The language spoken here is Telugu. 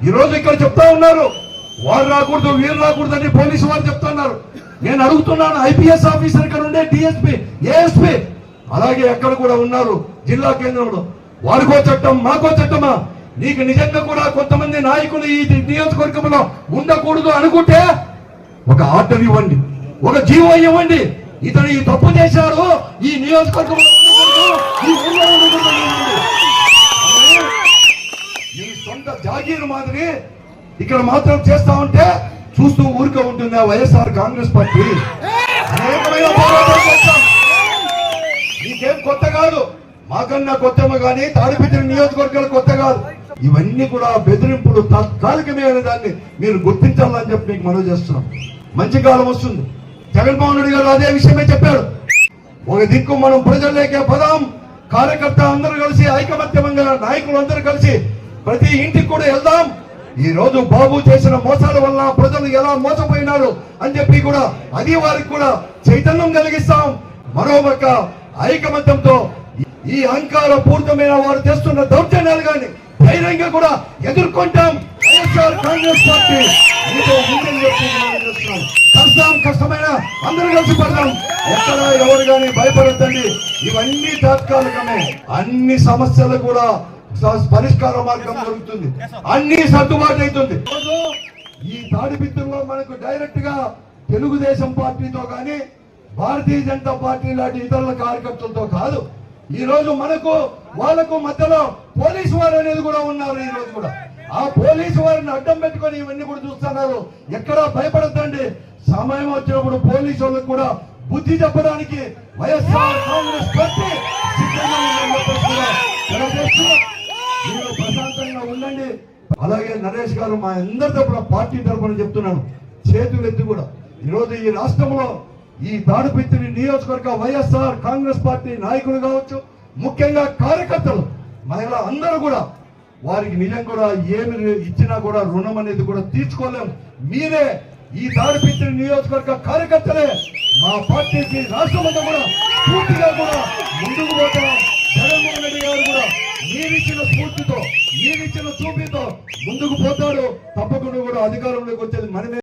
ఈ రోజు ఇక్కడ చెప్తా ఉన్నారు. వారు రాకూడదు వీరు రాకూడదు అని పోలీసు వారు చెప్తున్నారు నేను అడుగుతున్నాను ఐపీఎస్ ఆఫీసర్ ఇక్కడ ఉండే డిఎస్పీ ఏఎస్పీ అలాగే ఎక్కడ కూడా ఉన్నారు జిల్లా కేంద్రంలో. వారికో చట్టం మాకో చట్టమా? నీకు నిజంగా కూడా కొంతమంది నాయకులు ఈ నియోజకవర్గంలో ఉండకూడదు అనుకుంటే ఒక ఆర్డర్ ఇవ్వండి ఒక జీవో ఇవ్వండి. ఇతను ఈ తప్పు చేశారు ఈ నియోజకవర్గంలో ఈ ఊళ్ళో అంత జాగీరు మాదిరి ఇక్కడ మాత్రం చేస్తా ఉంటే చూస్తూ ఊరికే ఉంటుంది ఆ వైఎస్ఆర్ కాంగ్రెస్ పార్టీ. అనేకమైన పోరాటాలు చేస్తాం. నీకేం కొత్త కాదు. మాకన్నా కొత్తమ కానీ తాడిపత్రి నియోజకవర్గాలు కొత్త కాదు. ఇవన్నీ కూడా బెదిరింపులు తాత్కాలికమే అనే దాన్ని మీరు గుర్తించాలని చెప్పి మీకు మనవి చేస్తున్నాం. మంచి కాలం వస్తుంది. జగన్మోహన్ రెడ్డి గారు అదే విషయమే చెప్పాడు. ఒక దిక్కు మనం ప్రజల్లోకే పదాం. కార్యకర్త అందరూ కలిసి ఐకమత్యమంగా నాయకులు అందరూ కలిసి ప్రతి ఇంటికి కూడా వెళ్దాం. ఈ రోజు బాబు చేసిన మోసాల వల్ల ప్రజలు ఎలా మోసపోయినారు అని చెప్పి కూడా అది వారికి కూడా చైతన్యం కలిగిస్తాం. మరోపక్క ఐకమత్యంతో ఈ అహంకార పూర్తమైన వారు చేస్తున్న దౌర్జన్యాలు కానీ ధైర్యంగా కూడా ఎదుర్కొంటాం. వైఎస్ఆర్ కాంగ్రెస్ పార్టీ మీతో కష్టం కష్టమైన అందరూ కలిసి పడదాం ఎక్కడ ఎవరు కానీ భయపడద్దండి. ఇవన్నీ తాత్కాలికమే. అన్ని సమస్యలు కూడా పరిష్కార మార్గం దొరుకుతుంది. అన్ని సర్దుబాటు అవుతుంది. ఈ తాడిపిత్తుల్లో మనకు డైరెక్ట్గా తెలుగుదేశం పార్టీతో కానీ భారతీయ జనతా పార్టీ లాంటి ఇతరుల కార్యకర్తలతో కాదు. ఈ రోజు మనకు వాళ్ళకు మధ్యలో పోలీసు వారు అనేది కూడా ఉన్నారు ఈ రోజు కూడా. ఆ పోలీసు వారిని అడ్డం పెట్టుకొని ఇవన్నీ కూడా చూస్తున్నారు. ఎక్కడా భయపడద్దండి. సమయం వచ్చినప్పుడు పోలీసు వాళ్ళకు కూడా బుద్ధి చెప్పడానికి వైఎస్ఆర్ కాంగ్రెస్ పార్టీ సిద్ధంగా ఉందని ప్రశాంతంగా ఉండండి. అలాగే నరేష్ గారు మా అందరి తరపున పార్టీ తరపున చెప్తున్నాను. చేతులు ఎత్తి కూడా. ఈరోజు ఈ రాష్ట్రంలో ఈ తాడుపిత్తిని నియోజకవర్గ వైఎస్ఆర్ కాంగ్రెస్ పార్టీ నాయకులు కావచ్చు ముఖ్యంగా కార్యకర్తలు మహిళ అందరూ కూడా వారికి నిజం కూడా ఏమి ఇచ్చినా కూడా రుణం అనేది కూడా తీర్చుకోలేము మీరే ఈ తాడిపిత్తిని నియోజకవర్గ కార్యకర్తలే మా పార్టీకి రాష్ట్రమంతా కూడా పూర్తిగా కూడా ముందుకు పోతాం మీరిచ్చిన స్ఫూర్తితో మీరిచ్చిన చూపితో ముందుకు పోతాడు తప్పకుండా కూడా అధికారంలోకి వచ్చేది మనమే.